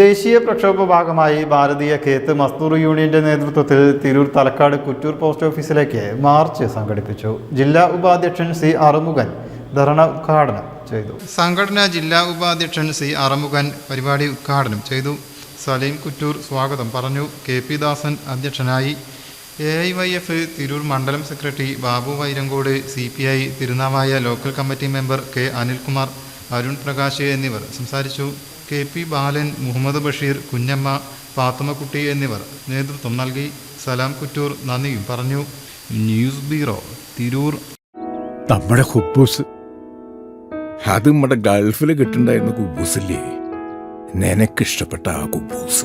ദേശീയ പ്രക്ഷോഭ ഭാഗമായി ഭാരതീയ കേത്ത് മസ്ദൂർ യൂണിയന്റെ നേതൃത്വത്തിൽ തിരൂർ തലക്കാട് കുറ്റൂർ പോസ്റ്റ് ഓഫീസിലേക്ക് മാർച്ച് സംഘടിപ്പിച്ചു. ജില്ലാ ഉപാധ്യക്ഷൻ സി അറുമുഖൻ ധർണ ഉദ്ഘാടനം ചെയ്തു. സംഘടന ജില്ലാ ഉപാധ്യക്ഷൻ സി അറുമുഖൻ പരിപാടി ഉദ്ഘാടനം ചെയ്തു. സലീം കുറ്റൂർ സ്വാഗതം പറഞ്ഞു. കെ പി ദാസൻ അധ്യക്ഷനായി. A I Y F Tirur മണ്ഡലം secretary Babu Vairankode C P I Thirunavaya local committee member K Anilkumar Arun Prakash എന്നിവർ. സംസാരിച്ചു കെ പി ബാലൻ മുഹമ്മദ് ബഷീർ കുഞ്ഞമ്മ പാത്തുമ്മക്കുട്ടി എന്നിവർ നേതൃത്വം നൽകി. സലാം കുറ്റൂർ നന്ദിയും പറഞ്ഞു. News bureau Tirur. നമ്മുടെ ഹുബൂസ് അത് നമ്മുടെ ഗൾഫിൽ കിട്ടുണ്ടായിരുന്ന കുബൂസില്ലേ? നിനക്കിഷ്ടപ്പെട്ട ആ കുബൂസ്.